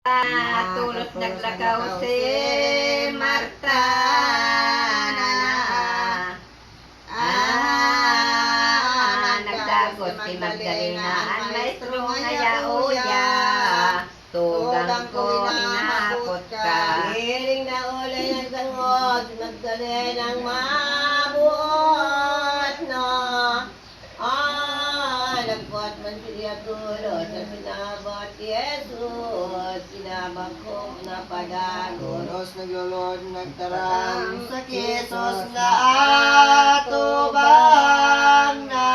Tulot naglakaw si Marta na Ah, nagdagot si Magdalena ang maestro nga yauya Tugang ko hinakot ka. Hiling na ulay ng sangod, magdali ng mabuot no. Ah, nagbuhat man siya tulot sa sinabot si Jesus, sinabang ko na padagot. Oros naglulod nagtarang sa kisos na atubang na.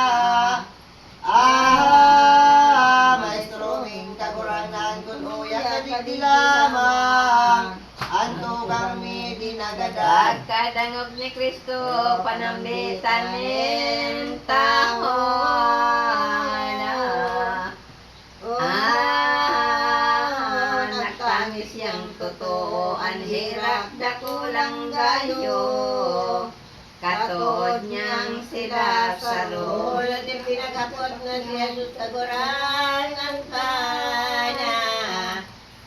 Ah, maestro ming kaguranan kun uya kadigdi lamang. Anto kami dinagadag Pagkadangog ni Kristo, panambitan ng tahon. Siyang totoo, ang hirap dakulang gayo. Katuod niyang sila sa loob. Ulot yung pinagkapot na si Jesus kaguran ang kana.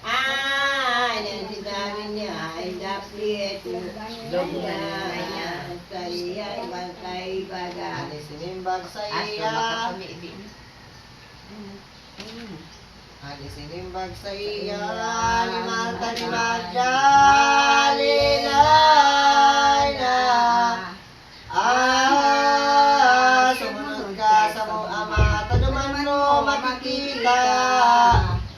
Ah, nang sinabi niya ay dapit. Lugnan na niya. Sa iya, ibang kaibaga. Ani sinimbag sa Aso iya makapamibig. Ani sinimbag sa iya Ni Marta ni Magdalena na Ah, sumunod ka sa mong ama Tanuman mo makikita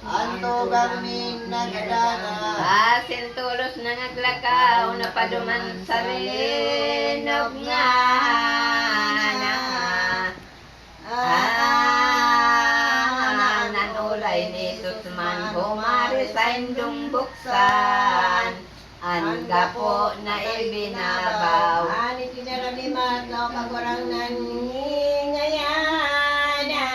Anto gaming nagadana Asin tulos na naglakaw, napaduman sa rinog nga na. Ah, nanulay ni Susman, humari sa indong buksan. Ang gapo na ibinabaw. Ani tinaramimat no kagurang nangingayana.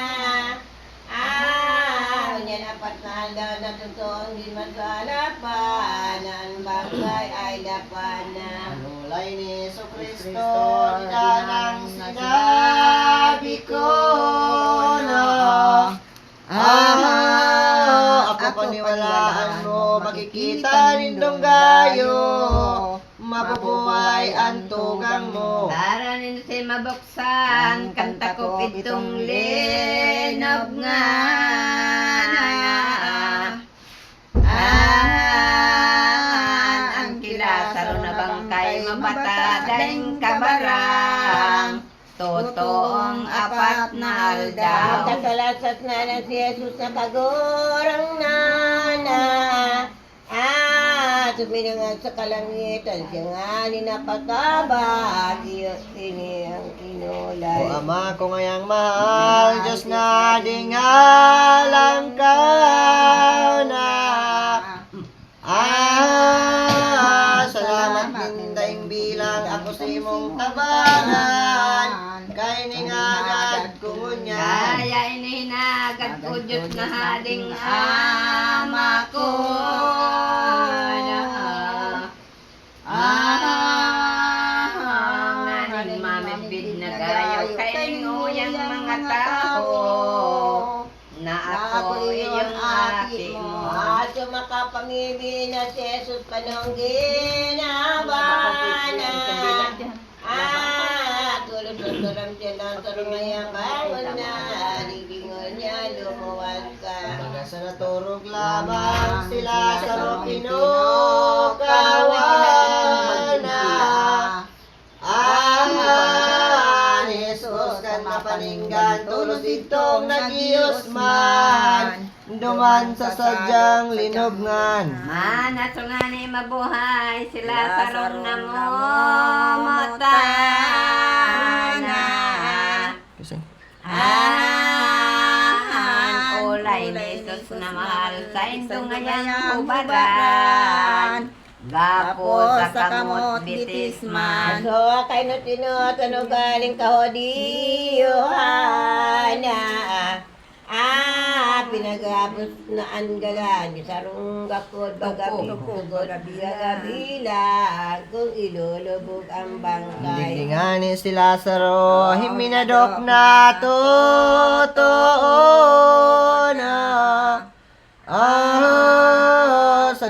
Ah, unya dapat nanda na totoong di masalapan. Ang bagay ay dapat na. Ni Yesu Kristo Idanang Makikita nindong gayo Mabubuhay ang tugang mo Para nin si mabuksan, kanta ko pitong linog nga na. Ah, ang kilasaro na bangkay mabata daing kabarang. Totoong apat na aldaw. Kakalasat na na si Jesus na kagurang nana. Suminangan sa kalangitan siya nga ni napakabag. Iyo sini ang inulay. O Ama ko ngayang mahal Diyos na dingalang ka na Ah, salamat din daing bilang ako sa imong tabangan Kay ningagad kumunya Kaya inihinagad ko Diyos na haling ama ko. Mga tao na ako iyong aking mo. At yung makapangibi na si Jesus panong ginabana. Ah, tulad ng turam siya ng turumaya bangon na. Ligingon niya, lumuwan ka. Sa naturog lamang sila sa pinukawana kan mapaninggan tulos itong nagiyos man. Duman sa sadyang linobngan Manaso nga ni mabuhay sila sarong na mo motana. Ah, ulay ni Jesus na mahal sa indong ngayang hubaran. Gapo sa kamot bitisman. So, kay no tinot, ano galing ka ho di, Yohana. Ah, pinagapos na anggalan, sarong gakod, bagabi, bilang, kung ilulubog ang bangkay. Digdingani si Lazaro, himinadok na totoo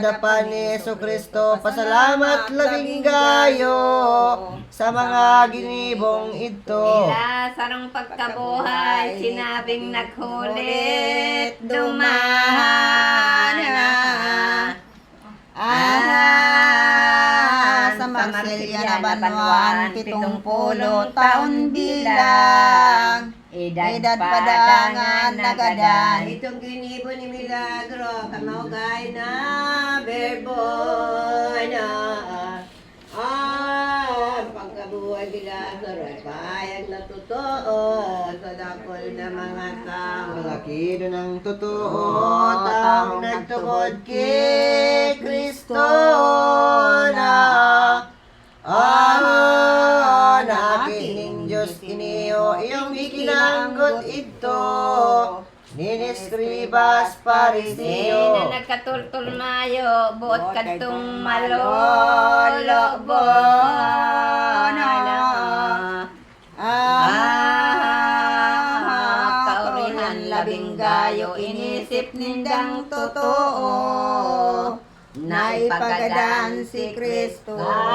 sa dapan ni Yesu Kristo, pasalamat labing gayo sa mga ginibong ito. Ila sarong pagkabuhay, sinabing naghulit, dumahan na. Ah, sa Marsilya na Banwan, pitong pulong taon bilang. Edad padangan nagadan. Itong ginibo ni Milagro, kamaugay na berbo na. Ah, pagkabuhay Milagro, ay payag na totoo sa dakol na mga tao. Malakido ng totoo, taong nagtugod kay Kristo na Ah, ikinanggot ito, niniskribas pariseo. na nagkatultul mayo, buot kadtong malolo, na. Ah, kaurihan labing gayo, inisip nindang totoo, Naipagadan si Kristo.